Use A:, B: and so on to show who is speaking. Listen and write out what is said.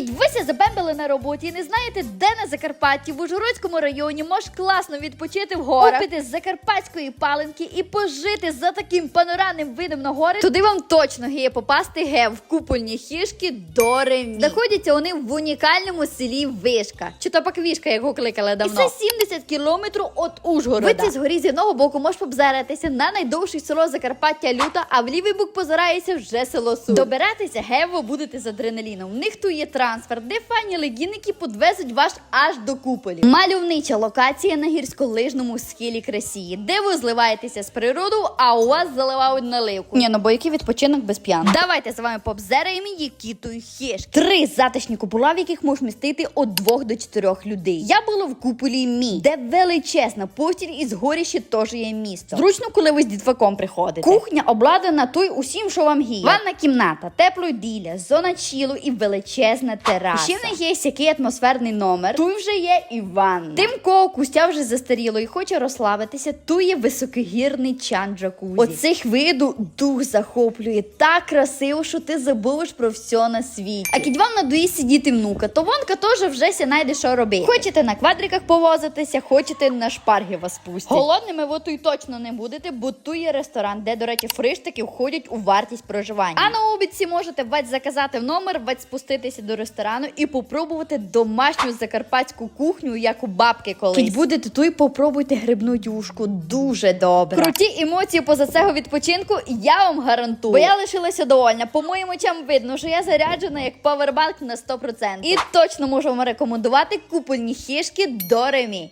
A: Уявіть, ви ся забембили на роботі і не знаєте, де на Закарпатті в Ужгородському районі мож класно відпочити в горах, купити з закарпатської паленки і пожити за таким панорамним видом на гори. Туди вам точно гіє попасти ге в купольні хішки до Ремі. Знаходяться вони в унікальному селі Вишка. Чи то пак Вишка, як його кликали давно. І це 70 кілометрів від Ужгорода. Ви ці згорі з одного боку можеш побзаратися на найдовше село Закарпаття Люта, а в лівий бок позирається вже село Сур. Добиратися гево будете з адреналіном. В них тут є трансфер, де файні легінники подвезуть вас аж до куполі. Мальовнича локація на гірськолижному схилі Красії, де ви зливаєтеся з природою, а у вас заливають наливку. Ні, ну бо який відпочинок без п'ян. Давайте з вами побзераємо, які тут хішки. Три затишні купола, в яких можуть містити від двох до чотирьох людей. Я була в куполі мі, де величезна постіль і згоріще теж є місто. Зручно, коли ви з дітваком приходите. Кухня обладнана той усім, що вам гіє. Ванна кімната, теплоділля, зона чілу і величезна тераса. Ще в них є який атмосферний номер. Тут вже є і ванна. Тим, кого кустя вже застаріло і хоче розслабитися, тут є високогірний чан джакузі. Оцих виду дух захоплює так красиво, що ти забудеш про все на світі. А кіть вам надоїсть сидіти внука, то вонка теж вже ся найде що робити. Хочете на квадриках повозитися, хочете на шпарги вас пустять. Голодними ви тут точно не будете, бо тут є ресторан, де, до речі, фриштики входять у вартість проживання. А на обідці можете вать заказати в номер, вать спуститися до ресторану і попробувати домашню закарпатську кухню, як у бабки колись. Кіть будете тут, попробуйте грибну юшку. Дуже добре. Круті емоції поза цього відпочинку я вам гарантую. Бо я лишилася довольна. По моїм очам видно, що я заряджена як павербанк на 100%. І точно можу вам рекомендувати купольні хішки до ремі.